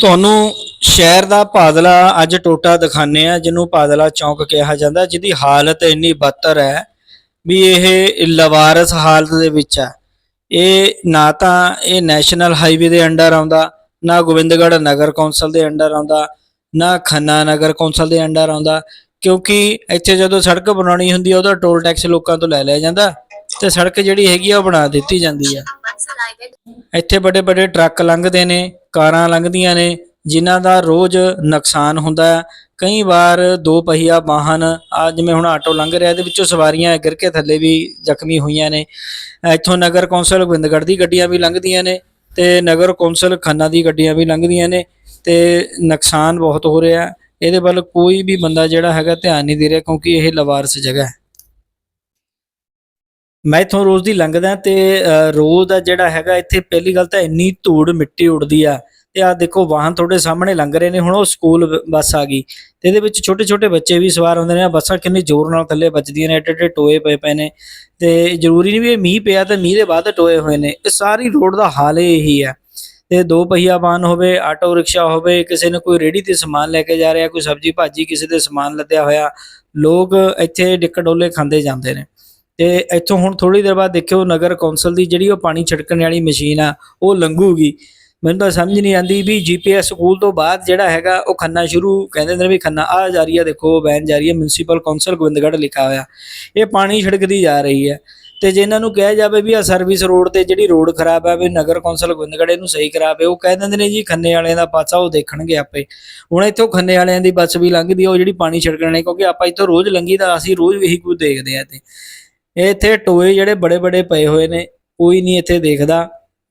ਤੁਹਾਨੂੰ ਸ਼ਹਿਰ ਦਾ ਪਾਦਲਾ ਅੱਜ ਟੋਟਾ ਦਿਖਾਣੇ ਆ ਜਿਹਨੂੰ ਪਾਦਲਾ ਚੌਂਕ ਕਿਹਾ ਜਾਂਦਾ, ਜਿਹਦੀ ਹਾਲਤ ਇੰਨੀ ਬੱਤਰ ਹੈ ਵੀ ਇਹ ਲਵਾਰਸ ਹਾਲਤ ਦੇ ਵਿੱਚ ਹੈ। ਇਹ ਨਾ ਤਾਂ ਇਹ ਨੈਸ਼ਨਲ ਹਾਈਵੇ ਦੇ ਅੰਡਰ ਆਉਂਦਾ, ਨਾ ਗੋਬਿੰਦਗੜ੍ਹ ਨਗਰ ਕੌਂਸਲ ਦੇ ਅੰਡਰ ਆਉਂਦਾ, ਨਾ ਖੰਨਾ ਨਗਰ ਕੌਂਸਲ ਦੇ ਅੰਡਰ ਆਉਂਦਾ, ਕਿਉਂਕਿ ਇੱਥੇ ਜਦੋਂ ਸੜਕ ਬਣਾਉਣੀ ਹੁੰਦੀ ਹੈ ਉਹਦਾ ਟੋਲ ਟੈਕਸ ਲੋਕਾਂ ਤੋਂ ਲੈ ਲਿਆ ਜਾਂਦਾ ਤੇ ਸੜਕ ਜਿਹੜੀ ਹੈਗੀ ਆ, ਉਹ ਬਣਾ ਦਿੱਤੀ ਜਾਂਦੀ ਆ। ਇੱਥੇ ਵੱਡੇ ਵੱਡੇ ਟਰੱਕ ਲੰਘਦੇ ਨੇ ਕਾਰਾਂ ਲੰਘਦੀਆਂ ਨੇ, ਜਿਨ੍ਹਾਂ ਦਾ ਰੋਜ਼ ਨੁਕਸਾਨ ਹੁੰਦਾ ਹੈ। ਕਈ ਵਾਰ ਦੋ ਪਹੀਆ ਵਾਹਨ, ਆ ਜਿਵੇਂ ਹੁਣ ਆਟੋ ਲੰਘ ਰਿਹਾ, ਇਹਦੇ ਵਿੱਚੋਂ ਸਵਾਰੀਆਂ ਗਿਰ ਕੇ ਥੱਲੇ ਵੀ ਜ਼ਖਮੀ ਹੋਈਆਂ ਨੇ। ਇੱਥੋਂ ਨਗਰ ਕੌਂਸਲ ਗੋਬਿੰਦਗੜ੍ਹ ਦੀ ਗੱਡੀਆਂ ਵੀ ਲੰਘਦੀਆਂ ਨੇ ਤੇ ਨਗਰ ਕੌਂਸਲ ਖੰਨਾ ਦੀ ਗੱਡੀਆਂ ਵੀ ਲੰਘਦੀਆਂ ਨੇ ਤੇ ਨੁਕਸਾਨ ਬਹੁਤ ਹੋ ਰਿਹਾ। ਇਹਦੇ ਵੱਲ ਕੋਈ ਵੀ ਬੰਦਾ ਜਿਹੜਾ ਹੈਗਾ ਧਿਆਨ ਨਹੀਂ ਦੇ ਰਿਹਾ ਕਿਉਂਕਿ ਇਹ ਲਵਾਰਸ ਜਗ੍ਹਾ ਹੈ। ਮੈਂ ਇੱਥੋਂ ਰੋਜ਼ ਦੀ ਲੰਘਦਾ ਤੇ ਰੋਜ਼ ਦਾ ਜਿਹੜਾ ਹੈਗਾ, ਇੱਥੇ ਪਹਿਲੀ ਗੱਲ ਤਾਂ ਇੰਨੀ ਧੂੜ ਮਿੱਟੀ ਉੱਡਦੀ ਆ ਤੇ ਆ ਦੇਖੋ, ਵਾਹਨ ਤੁਹਾਡੇ ਸਾਹਮਣੇ ਲੰਘ ਰਹੇ ਨੇ, ਹੁਣ ਉਹ ਸਕੂਲ ਬੱਸ ਆ ਗਈ। ਤੇ ਇਹਦੇ ਵਿੱਚ ਛੋਟੇ ਛੋਟੇ ਬੱਚੇ ਵੀ ਸਵਾਰ ਹੁੰਦੇ ਨੇ ਆ ਬੱਸਾਂ ਕਿੰਨੇ ਜ਼ੋਰ ਨਾਲ ਥੱਲੇ ਵੱਜਦੀਆਂ ਨੇ ਏਡੇ ਏਡੇ ਟੋਏ ਪਏ ਪਏ ਨੇ। ਤੇ ਜ਼ਰੂਰੀ ਨਹੀਂ ਵੀ ਇਹ ਮੀਂਹ ਪਿਆ ਤੇ ਮੀਂਹ ਦੇ ਬਾਅਦ ਟੋਏ ਹੋਏ ਨੇ, ਇਹ ਸਾਰੀ ਰੋਡ ਦਾ ਹਾਲ ਹੀ ਇਹੀ ਆ। ਤੇ ਦੋ ਪਹੀਆ ਵਾਹਨ ਹੋਵੇ, ਆਟੋ ਰਿਕਸ਼ਾ ਹੋਵੇ, ਕਿਸੇ ਨੇ ਕੋਈ ਰੇੜੀ ਤੇ ਸਮਾਨ ਲੈ ਕੇ ਜਾ ਰਿਹਾ, ਕੋਈ ਸਬਜ਼ੀ ਭਾਜੀ ਕਿਸੇ ਦੇ ਸਮਾਨ ਲੱਦਿਆ ਹੋਇਆ, ਲੋਕ ਇੱਥੇ ਡਿੱਕ ਡੋਲੇ ਖਾਂਦੇ ਜਾਂਦੇ ਨੇ। ਤੇ ਇੱਥੋਂ ਹੁਣ ਥੋੜੀ ਦੇਰ ਬਾਅਦ ਦੇਖਿਓ ਨਗਰ ਕੌਂਸਲ ਦੀ ਜਿਹੜੀ ਉਹ ਪਾਣੀ ਛਿੜਕਣ ਵਾਲੀ ਮਸ਼ੀਨ ਆ, ਉਹ ਲੰਘੂਗੀ। ਮੈਨੂੰ ਤਾਂ ਸਮਝ ਨਹੀਂ ਆਂਦੀ ਵੀ ਜੀਪੀਐਸ ਸਕੂਲ ਤੋਂ ਬਾਅਦ ਜਿਹੜਾ ਹੈਗਾ, ਉਹ ਖੰਨਾ ਸ਼ੁਰੂ ਕਹਿੰਦੇ ਨੇ ਵੀ ਖੰਨਾ ਆ ਜਾ ਰਹੀ ਆ, ਦੇਖੋ ਵੈਨ ਜਾ ਰਹੀ ਹੈ ਮਿਊਨਿਸਪਲ ਕੌਂਸਲ ਗੋਬਿੰਦਗੜ੍ਹ ਲਿਖਾ ਹੋਇਆ। ਇਹ ਪਾਣੀ ਛਿੜਕਦੀ ਜਾ ਰਹੀ ਹੈ। ਤੇ ਜੇ ਇਹਨਾਂ ਨੂੰ ਕਿਹਾ ਜਾਵੇ ਵੀ ਆ ਸਰਵਿਸ ਰੋਡ ਤੇ ਜਿਹੜੀ ਰੋਡ ਖਰਾਬ ਆ, ਵੀ ਨਗਰ ਕੌਂਸਲ ਗੋਬਿੰਦਗੜ੍ਹ ਇਹਨੂੰ ਸਹੀ ਕਰਾਵੇ ਉਹ ਕਹਿ ਦਿੰਦੇ ਨੇ ਜੀ ਖੰਨੇ ਵਾਲਿਆਂ ਦਾ ਪਾਸਾ ਉਹ ਦੇਖਣਗੇ ਆਪੇ। ਹੁਣ ਇੱਥੋਂ ਖੰਨੇ ਵਾਲਿਆਂ ਦੀ ਬੱਸ ਵੀ ਲੰਘਦੀ ਆ, ਉਹ ਜਿਹੜੀ ਪਾਣੀ ਛਿੜਕਣ ਨੇ ਕਿਉਂਕਿ ਆਪਾਂ ਇੱਥੋਂ ਰੋਜ਼ ਲੰਘੀ ਤਾਂ ਅਸੀਂ ਰੋਜ਼ ਇਹੀ ਕੁਝ ਦੇਖਦੇ ਆ ਤੇ ਇੱਥੇ ਟੋਏ ਜਿਹੜੇ ਬੜੇ ਬੜੇ ਪਏ ਹੋਏ ਨੇ, ਕੋਈ ਨਹੀਂ ਇੱਥੇ ਦੇਖਦਾ।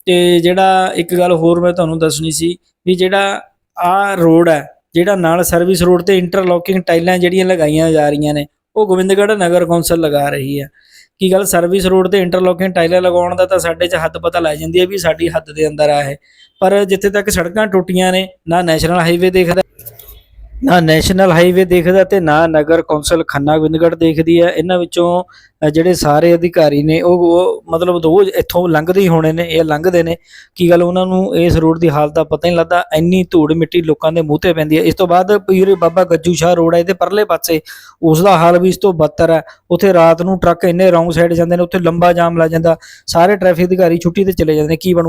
ਤੇ ਜਿਹੜਾ ਇੱਕ ਗੱਲ ਹੋਰ ਮੈਂ ਤੁਹਾਨੂੰ ਦੱਸਣੀ ਸੀ ਵੀ ਜਿਹੜਾ ਆ ਰੋਡ ਹੈ, ਜਿਹੜਾ ਨਾਲ ਸਰਵਿਸ ਰੋਡ ਤੇ ਇੰਟਰਲੋਕਿੰਗ ਟਾਈਲਾਂ ਜਿਹੜੀਆਂ ਲਗਾਈਆਂ ਜਾ ਰਹੀਆਂ ਨੇ, ਉਹ ਗੋਬਿੰਦਗੜ੍ਹ ਨਗਰ ਕੌਂਸਲ ਲਗਾ ਰਹੀ ਹੈ। ਕੀ ਗੱਲ ਸਰਵਿਸ ਰੋਡ ਤੇ ਇੰਟਰਲੋਕਿੰਗ ਟਾਈਲਾਂ ਲਗਾਉਣ ਦਾ ਤਾਂ ਸਾਡੇ 'ਚ ਹੱਦ ਪਤਾ ਲੱਗ ਜਾਂਦੀ ਹੈ ਵੀ ਸਾਡੀ ਹੱਦ ਦੇ ਅੰਦਰ ਆ ਇਹ। ਪਰ ਜਿੱਥੇ ਤੱਕ ਸੜਕਾਂ ਟੁੱਟੀਆਂ ਨੇ, ਨਾ ਨੈਸ਼ਨਲ ਹਾਈਵੇ ਦੇਖਦਾ। ਨਾ ਨੈਸ਼ਨਲ ਹਾਈਵੇ ਦੇਖਦਾ ਤੇ ਨਾ ਨਗਰ ਕੌਂਸਲ ਖੰਨਾ ਗੋਬਿੰਦਗੜ੍ਹ ਦੇਖਦੀ ਹੈ। ਇਹਨਾਂ ਵਿੱਚੋਂ ਜਿਹੜੇ ਸਾਰੇ ਅਧਿਕਾਰੀ ਨੇ, ਉਹ ਮਤਲਬ ਰੋਜ਼ ਇੱਥੋਂ ਲੰਘਦੇ ਹੀ ਹੋਣੇ ਨੇ, ਇਹ ਲੰਘਦੇ ਨੇ। ਕੀ ਗੱਲ ਉਹਨਾਂ ਨੂੰ ਇਸ ਰੋਡ ਦੀ ਹਾਲਤ ਦਾ ਪਤਾ ਹੀ ਨਹੀਂ ਲੱਗਦਾ। ਇੰਨੀ ਧੂੜ ਮਿੱਟੀ ਲੋਕਾਂ ਦੇ ਮੂੰਹ ਤੇ ਪੈਂਦੀ ਹੈ। ਇਸ ਤੋਂ ਬਾਅਦ ਪੀਰ ਬਾਬਾ ਗੱਜੂ ਸ਼ਾਹ ਰੋਡ ਹੈ, ਇਹਦੇ ਪਰਲੇ ਪਾਸੇ। ਉਸ ਦਾ ਹਾਲ ਵੀ ਇਸ ਤੋਂ ਬੱਤਰ ਹੈ। ਉੱਥੇ ਰਾਤ ਨੂੰ ਟਰੱਕ ਇੰਨੇ ਰੌਂਗ ਸਾਈਡ ਜਾਂਦੇ ਨੇ, ਉੱਥੇ ਲੰਬਾ ਜਾਮ ਲੱਗ ਜਾਂਦਾ। ਸਾਰੇ ਟ੍ਰੈਫਿਕ ਅਧਿਕਾਰੀ ਛੁੱਟੀ ਤੇ ਚਲੇ ਜਾਂਦੇ ਨੇ। ਕੀ ਬਣੂ?